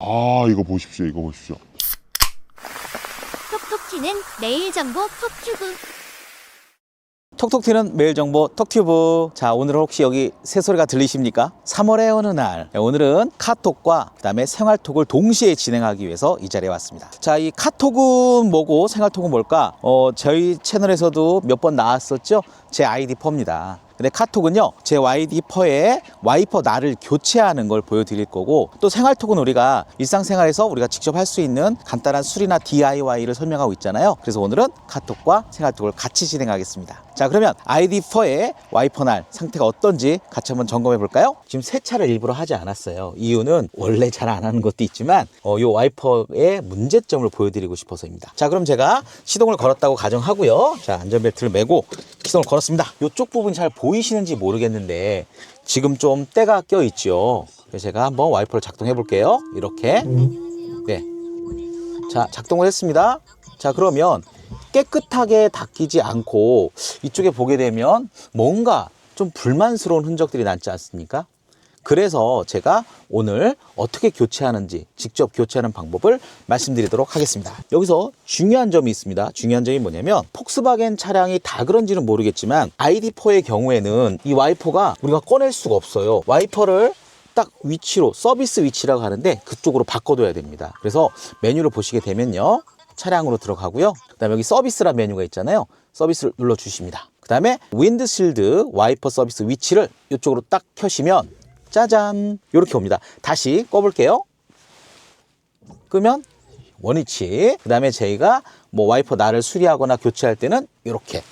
아 이거 보십시오 이거 보십시오 톡톡 튀는 내일 정보 톡튜브 톡톡 튀는 매일 정보 톡튜브. 자, 오늘은 혹시 여기 새소리가 들리십니까? 3월의 어느 날. 네, 오늘은 카톡과 그다음에 생활톡을 동시에 진행하기 위해서 이 자리에 왔습니다. 자, 이 카톡은 뭐고 생활톡은 뭘까? 어, 저희 채널에서도 몇 번 나왔었죠? 제 아이디 퍼입니다. 근데 카톡은요, 제 YD 퍼에 와이퍼 날을 교체하는 걸 보여드릴 거고, 또 생활톡은 우리가 일상생활에서 우리가 직접 할 수 있는 간단한 수리나 DIY를 설명하고 있잖아요. 그래서 오늘은 카톡과 생활톡을 같이 진행하겠습니다. 자, 그러면 아이디 퍼의 와이퍼 날 상태가 어떤지 같이 한번 점검해 볼까요? 지금 세차를 일부러 하지 않았어요. 이유는 원래 잘 안 하는 것도 있지만, 어, 이 와이퍼의 문제점을 보여드리고 싶어서입니다. 자, 그럼 제가 시동을 걸었다고 가정하고요. 자, 안전벨트를 매고 시동을 걸었습니다. 이쪽 부분 잘 보이시는지 모르겠는데 지금 좀 때가 껴 있죠. 그래서 제가 한번 와이퍼를 작동해 볼게요. 이렇게. 네. 자, 작동을 했습니다. 자, 그러면 깨끗하게 닦이지 않고 이쪽에 보게 되면 뭔가 좀 불만스러운 흔적들이 남지 않습니까? 그래서 제가 오늘 어떻게 교체하는지 직접 교체하는 방법을 말씀드리도록 하겠습니다. 여기서 중요한 점이 있습니다. 중요한 점이 뭐냐면 폭스바겐 차량이 다 그런지는 모르겠지만 ID4의 경우에는 이 와이퍼가 우리가 꺼낼 수가 없어요. 와이퍼를 딱 위치로 서비스 위치라고 하는데 그쪽으로 바꿔둬야 됩니다. 그래서 메뉴를 보시게 되면요. 차량으로 들어가고요. 그 다음에 여기 서비스란 메뉴가 있잖아요. 서비스를 눌러 주십니다. 그 다음에 윈드실드 와이퍼 서비스 위치를 이쪽으로 딱 켜시면 짜잔 이렇게 옵니다. 다시 꺼볼게요. 끄면 원위치. 그 다음에 저희가 뭐 와이퍼 날을 수리하거나 교체할 때는 이렇게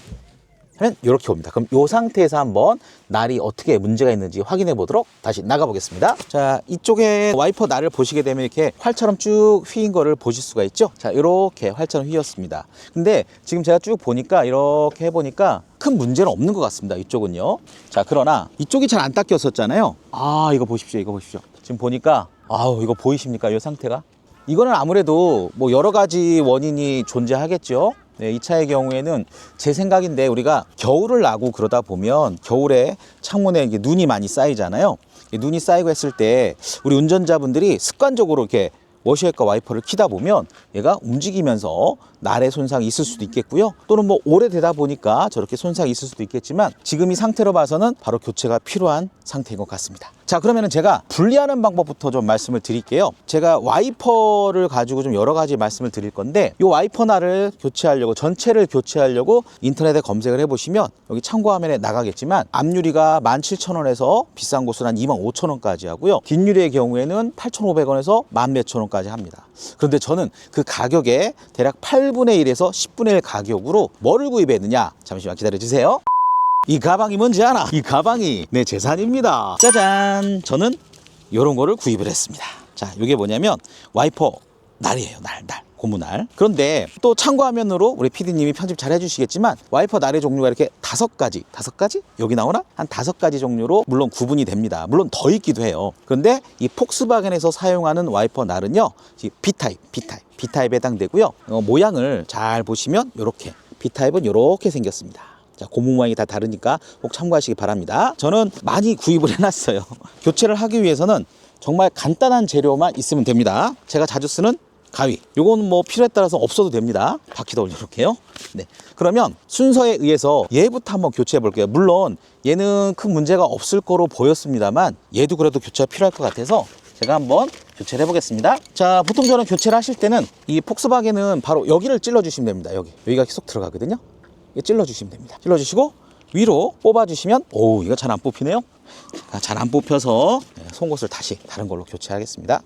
하면 이렇게 옵니다. 그럼 이 상태에서 한번 날이 어떻게 문제가 있는지 확인해 보도록 다시 나가 보겠습니다. 자, 이쪽에 와이퍼 날을 보시게 되면 이렇게 활처럼 쭉 휘인 거를 보실 수가 있죠. 자, 이렇게 활처럼 휘었습니다. 근데 지금 제가 쭉 보니까 이렇게 해 보니까 큰 문제는 없는 것 같습니다. 이쪽은요. 자, 그러나 이쪽이 잘 안 닦였었잖아요. 아, 이거 보십시오. 이거 보십시오. 지금 보니까 아우, 이거 보이십니까? 이 상태가? 이거는 아무래도 뭐 여러 가지 원인이 존재하겠죠. 네, 이 차의 경우에는 제 생각인데 우리가 겨울을 나고 그러다 보면 겨울에 창문에 눈이 많이 쌓이잖아요. 이 눈이 쌓이고 했을 때 우리 운전자분들이 습관적으로 이렇게 워셔액과 와이퍼를 키다 보면 얘가 움직이면서 날의 손상이 있을 수도 있겠고요. 또는 뭐 오래되다 보니까 저렇게 손상이 있을 수도 있겠지만 지금 이 상태로 봐서는 바로 교체가 필요한 상태인 것 같습니다. 자, 그러면은 제가 분리하는 방법부터 좀 말씀을 드릴게요. 제가 와이퍼를 가지고 좀 여러 가지 말씀을 드릴 건데 이 와이퍼 날을 교체하려고 전체를 교체하려고 인터넷에 검색을 해보시면 여기 참고 화면에 나가겠지만 앞유리가 17,000원에서 비싼 곳은 한 25,000원까지 하고요. 뒷유리의 경우에는 8,500원에서 만 몇천 원까지 합니다. 그런데 저는 그 가격에 대략 8분의 1에서 10분의 1 가격으로 뭐를 구입했느냐? 잠시만 기다려 주세요. 이 가방이 뭔지 알아? 이 가방이 내 재산입니다. 짜잔! 저는 이런 거를 구입을 했습니다. 자, 이게 뭐냐면 와이퍼 날이에요. 날, 날. 고무날. 그런데 또 참고 화면으로 우리 PD님이 편집 잘 해주시겠지만 와이퍼 날의 종류가 이렇게 다섯 가지, 다섯 가지? 여기 나오나? 한 다섯 가지 종류로 물론 구분이 됩니다. 물론 더 있기도 해요. 그런데 이 폭스바겐에서 사용하는 와이퍼 날은요, 이 B타입, B타입, B타입에 해당되고요. 어, 모양을 잘 보시면 이렇게 B타입은 이렇게 생겼습니다. 자, 고무 모양이 다 다르니까 꼭 참고하시기 바랍니다. 저는 많이 구입을 해놨어요. 교체를 하기 위해서는 정말 간단한 재료만 있으면 됩니다. 제가 자주 쓰는 가위. 요건 뭐 필요에 따라서 없어도 됩니다. 바퀴도 이렇게요. 네. 그러면 순서에 의해서 얘부터 한번 교체해 볼게요. 물론 얘는 큰 문제가 없을 거로 보였습니다만 얘도 그래도 교체가 필요할 것 같아서 제가 한번 교체를 해보겠습니다. 자, 보통 저는 교체를 하실 때는 이 폭스바겐은 바로 여기를 찔러 주시면 됩니다. 여기. 여기가 쏙 들어가거든요. 이거 찔러 주시면 됩니다. 찔러 주시고 위로 뽑아 주시면 오 이거 잘 안 뽑히네요. 잘 안 뽑혀서 네, 송곳을 다시 다른 걸로 교체하겠습니다.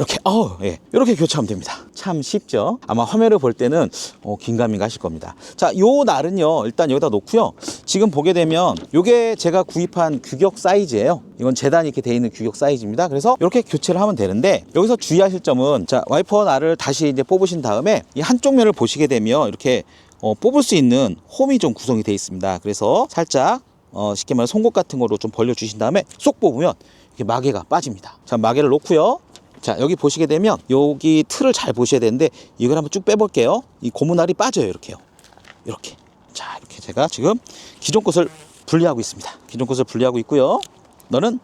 이렇게 어, 예. 이렇게 교체하면 됩니다. 참 쉽죠? 아마 화면을 볼 때는 어, 긴가민가 하실 겁니다. 자, 요 날은요. 일단 여기다 놓고요. 지금 보게 되면 요게 제가 구입한 규격 사이즈예요. 이건 재단이 이렇게 돼 있는 규격 사이즈입니다. 그래서 이렇게 교체를 하면 되는데 여기서 주의하실 점은 자, 와이퍼 날을 다시 이제 뽑으신 다음에 이 한쪽 면을 보시게 되면 이렇게 어, 뽑을 수 있는 홈이 좀 구성이 되어 있습니다. 그래서 살짝 어, 쉽게 말해 송곳 같은 거로 좀 벌려 주신 다음에 쏙 뽑으면 이렇게 마개가 빠집니다. 자, 마개를 놓고요. 자, 여기 보시게 되면 여기 틀을 잘 보셔야 되는데 이걸 한번 쭉 빼볼게요. 이 고무날이 빠져요. 이렇게요. 이렇게. 자, 이렇게 제가 지금 기존 것을 분리하고 있습니다. 기존 것을 분리하고 있고요. 너는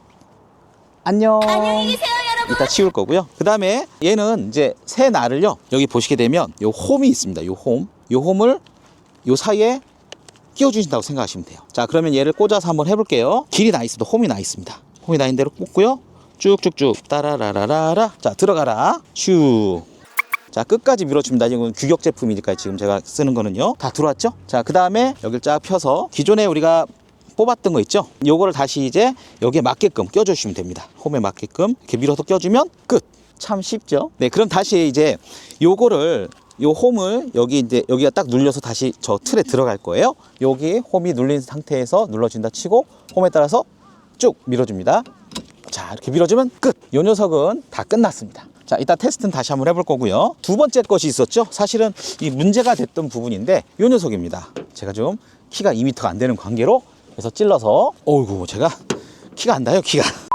안녕. 안녕히 계세요 여러분 이따 치울 거고요. 그 다음에 얘는 이제 새 날을요. 여기 보시게 되면 요 홈이 있습니다. 요 홈. 요 홈을 요 사이에 끼워 주신다고 생각하시면 돼요. 자, 그러면 얘를 꽂아서 한번 해볼게요. 길이 나 있습니다. 홈이 나 있습니다. 홈이 나 있는 대로 꽂고요. 쭉쭉쭉 따라라라라라. 자, 들어가라. 슈. 자, 끝까지 밀어줍니다. 이건 규격 제품이니까 지금 제가 쓰는 거는요. 다 들어왔죠? 자, 그 다음에 여기를 쫙 펴서 기존에 우리가 뽑았던 거 있죠? 요거를 다시 이제 여기에 맞게끔 껴주시면 됩니다. 홈에 맞게끔 이렇게 밀어서 껴주면 끝. 참 쉽죠? 네, 그럼 다시 이제 요거를 요 홈을 여기 이제 여기가 딱 눌려서 다시 저 틀에 들어갈 거예요. 여기 홈이 눌린 상태에서 눌러준다 치고 홈에 따라서 쭉 밀어줍니다. 자 이렇게 밀어주면 끝. 요 녀석은 다 끝났습니다. 자 이따 테스트는 다시 한번 해볼 거고요. 두 번째 것이 있었죠. 사실은 이 문제가 됐던 부분인데 요 녀석입니다. 제가 좀 키가 2m가 안 되는 관계로 그래서 찔러서 어이구 제가 키가 안 닿아요 키가.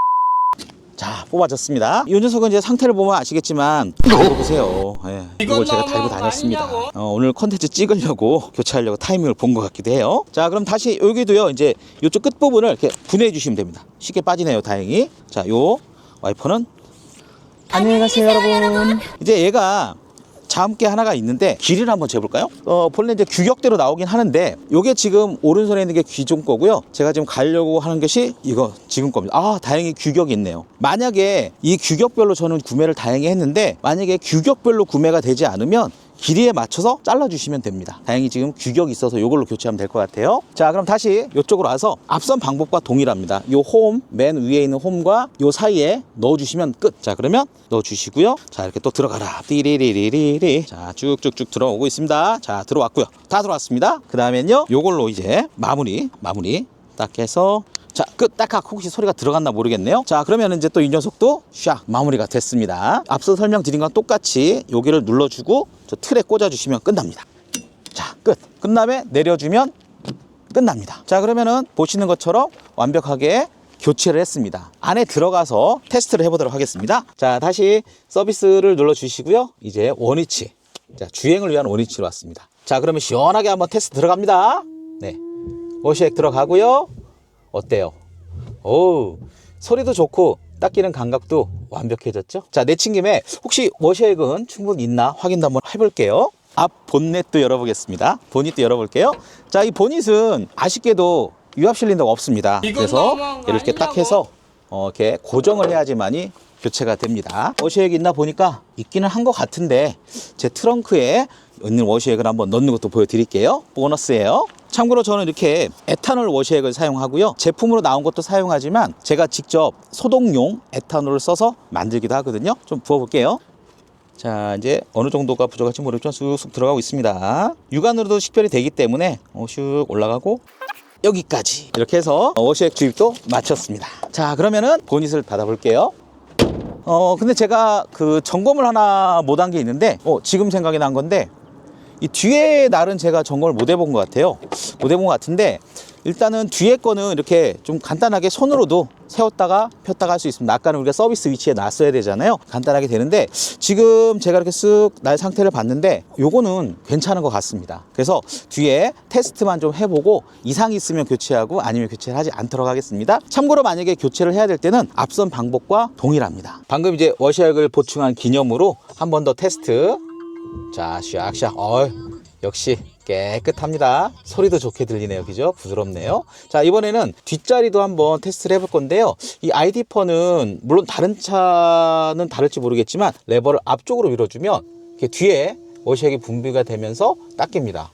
자 뽑아졌습니다. 이 녀석은 이제 상태를 보면 아시겠지만 이거 보세요. 예, 이걸 제가 달고 다녔습니다. 어, 오늘 컨텐츠 찍으려고 교체하려고 타이밍을 본 것 같기도 해요. 자 그럼 다시 여기도요 이제 이쪽 끝 부분을 이렇게 분해해 주시면 됩니다. 쉽게 빠지네요 다행히. 자 요 와이퍼는 안녕히 가세요 여러분. 이제 얘가 자음계 하나가 있는데 길이를 한번 재볼까요? 어, 본래 이제 규격대로 나오긴 하는데 요게 지금 오른손에 있는 게 기존 거고요. 제가 지금 가려고 하는 것이 이거 지금 겁니다. 아, 다행히 규격이 있네요. 만약에 이 규격별로 저는 구매를 다행히 했는데 만약에 규격별로 구매가 되지 않으면 길이에 맞춰서 잘라주시면 됩니다. 다행히 지금 규격이 있어서 이걸로 교체하면 될 것 같아요. 자, 그럼 다시 이쪽으로 와서 앞선 방법과 동일합니다. 요 홈, 맨 위에 있는 홈과 요 사이에 넣어주시면 끝. 자, 그러면 넣어주시고요. 자, 이렇게 또 들어가라. 띠리리리리리. 자, 쭉쭉쭉 들어오고 있습니다. 자, 들어왔고요. 다 들어왔습니다. 그 다음엔요, 요걸로 이제 마무리, 마무리 딱 해서 자, 끝, 딱딱 혹시 소리가 들어갔나 모르겠네요. 자, 그러면 이제 또 이 녀석도 샥 마무리가 됐습니다. 앞서 설명드린 건 똑같이 여기를 눌러주고 저 틀에 꽂아주시면 끝납니다. 자, 끝. 끝남에 내려주면 끝납니다. 자, 그러면은 보시는 것처럼 완벽하게 교체를 했습니다. 안에 들어가서 테스트를 해보도록 하겠습니다. 자, 다시 서비스를 눌러주시고요. 이제 원위치. 자, 주행을 위한 원위치로 왔습니다. 자, 그러면 시원하게 한번 테스트 들어갑니다. 네. 워시액 들어가고요. 어때요? 오 소리도 좋고 닦이는 감각도 완벽해졌죠? 자 내친 김에 혹시 워셔액은 충분히 있나 확인도 한번 해볼게요. 앞 본넷도 열어보겠습니다. 보닛도 열어볼게요. 자이 보닛은 아쉽게도 유압 실린더가 없습니다. 그래서 이렇게 딱 해서 어, 이렇게 고정을 해야지만이 교체가 됩니다. 워셔액 있나 보니까 있기는 한 것 같은데 제 트렁크에 있는 워셔액을 한번 넣는 것도 보여드릴게요. 보너스예요 참고로 저는 이렇게 에탄올 워시액을 사용하고요. 제품으로 나온 것도 사용하지만 제가 직접 소독용 에탄올을 써서 만들기도 하거든요. 좀 부어볼게요. 자, 이제 어느 정도가 부족할지 모르겠지만 쑥쑥 들어가고 있습니다. 육안으로도 식별이 되기 때문에 어, 슉 올라가고 여기까지 이렇게 해서 워시액 주입도 마쳤습니다. 자, 그러면은 보닛을 닫아볼게요. 어, 근데 제가 그 점검을 하나 못 한 게 있는데, 어, 지금 생각이 난 건데, 이 뒤에 날은 제가 점검을 못 해본 것 같아요. 못 해본 것 같은데 일단은 뒤에 거는 이렇게 좀 간단하게 손으로도 세웠다가 폈다가 할 수 있습니다. 아까는 우리가 서비스 위치에 놨어야 되잖아요. 간단하게 되는데 지금 제가 이렇게 쓱 날 상태를 봤는데 요거는 괜찮은 것 같습니다. 그래서 뒤에 테스트만 좀 해보고 이상이 있으면 교체하고 아니면 교체를 하지 않도록 하겠습니다. 참고로 만약에 교체를 해야 될 때는 앞선 방법과 동일합니다. 방금 이제 워시액을 보충한 기념으로 한 번 더 테스트 자, 샥샥. 어, 역시 깨끗합니다. 소리도 좋게 들리네요. 그죠? 부드럽네요. 자, 이번에는 뒷자리도 한번 테스트를 해볼 건데요. 이 ID4는 물론 다른 차는 다를지 모르겠지만 레버를 앞쪽으로 밀어주면 뒤에 워시액이 분비가 되면서 닦입니다.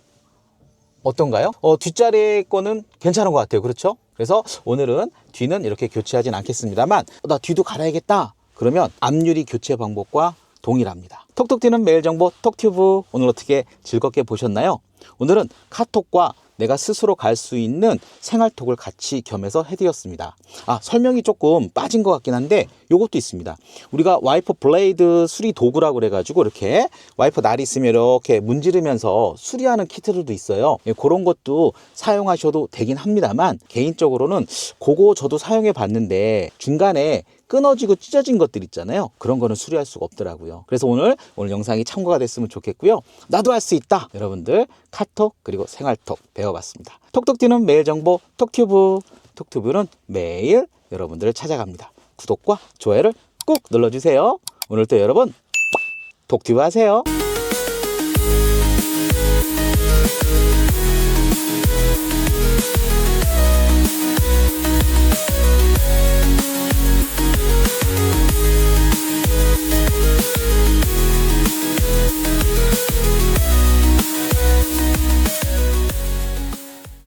어떤가요? 어, 뒷자리 거는 괜찮은 것 같아요. 그렇죠? 그래서 오늘은 뒤는 이렇게 교체하진 않겠습니다만 어, 나 뒤도 갈아야겠다. 그러면 앞유리 교체 방법과 동일합니다. 톡톡 튀는 매일 정보 톡튜브 오늘 어떻게 즐겁게 보셨나요? 오늘은 카톡과 내가 스스로 갈 수 있는 생활톡을 같이 겸해서 해드렸습니다. 아, 설명이 조금 빠진 것 같긴 한데 요것도 있습니다. 우리가 와이퍼 블레이드 수리 도구라고 그래가지고 이렇게 와이퍼 날이 있으면 이렇게 문지르면서 수리하는 키트들도 있어요. 예, 그런 것도 사용하셔도 되긴 합니다만 개인적으로는 그거 저도 사용해 봤는데 중간에 끊어지고 찢어진 것들 있잖아요. 그런 거는 수리할 수가 없더라고요. 그래서 오늘 오늘 영상이 참고가 됐으면 좋겠고요. 나도 할 수 있다. 여러분들 카톡 그리고 생활톡 배워봤습니다. 톡톡 튀는 매일 정보 톡튜브 톡튜브는 매일 여러분들을 찾아갑니다. 구독과 좋아요를 꾹 눌러주세요. 오늘도 여러분 톡튜브 하세요. Música